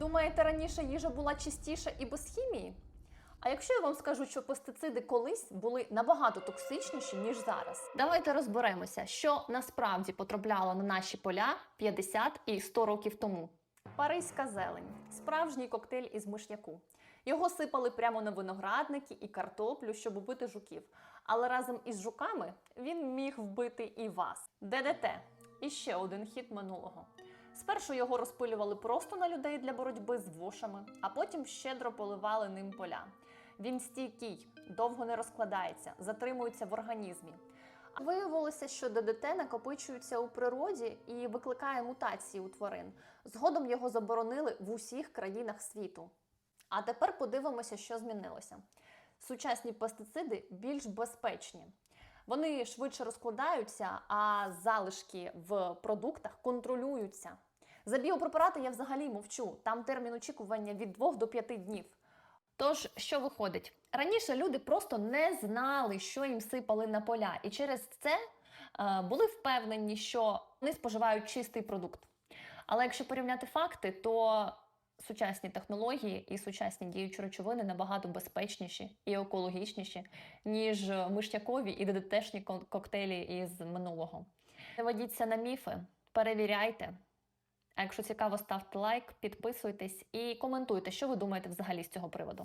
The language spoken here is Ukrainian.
Думаєте, раніше їжа була чистіша і без хімії? А якщо я вам скажу, що пестициди колись були набагато токсичніші, ніж зараз? Давайте розберемося, що насправді потрапляло на наші поля 50 і 100 років тому. Паризька зелень справжній коктейль із мишняку. Його сипали прямо на виноградники і картоплю, щоб убити жуків. Але разом із жуками він міг вбити і вас. ДДТ і ще один хід минулого. Спершу його розпилювали просто на людей для боротьби з вошами, а потім щедро поливали ним поля. Він стійкий, довго не розкладається, затримується в організмі. Виявилося, що ДДТ накопичується у природі і викликає мутації у тварин. Згодом його заборонили в усіх країнах світу. А тепер подивимося, що змінилося. Сучасні пестициди більш безпечні. Вони швидше розкладаються, а залишки в продуктах контролюються. За біопрепарати я взагалі мовчу. Там термін очікування від 2 до 5 днів. Тож, що виходить? Раніше люди просто не знали, що їм сипали на поля, і через це е, були впевнені, що вони споживають чистий продукт. Але якщо порівняти факти, то сучасні технології і сучасні діючі речовини набагато безпечніші і екологічніші, ніж мишнякові і ДДТшні коктейлі із минулого. Не ведіться на міфи, перевіряйте. А якщо цікаво, ставте лайк, підписуйтесь і коментуйте, що ви думаєте взагалі з цього приводу.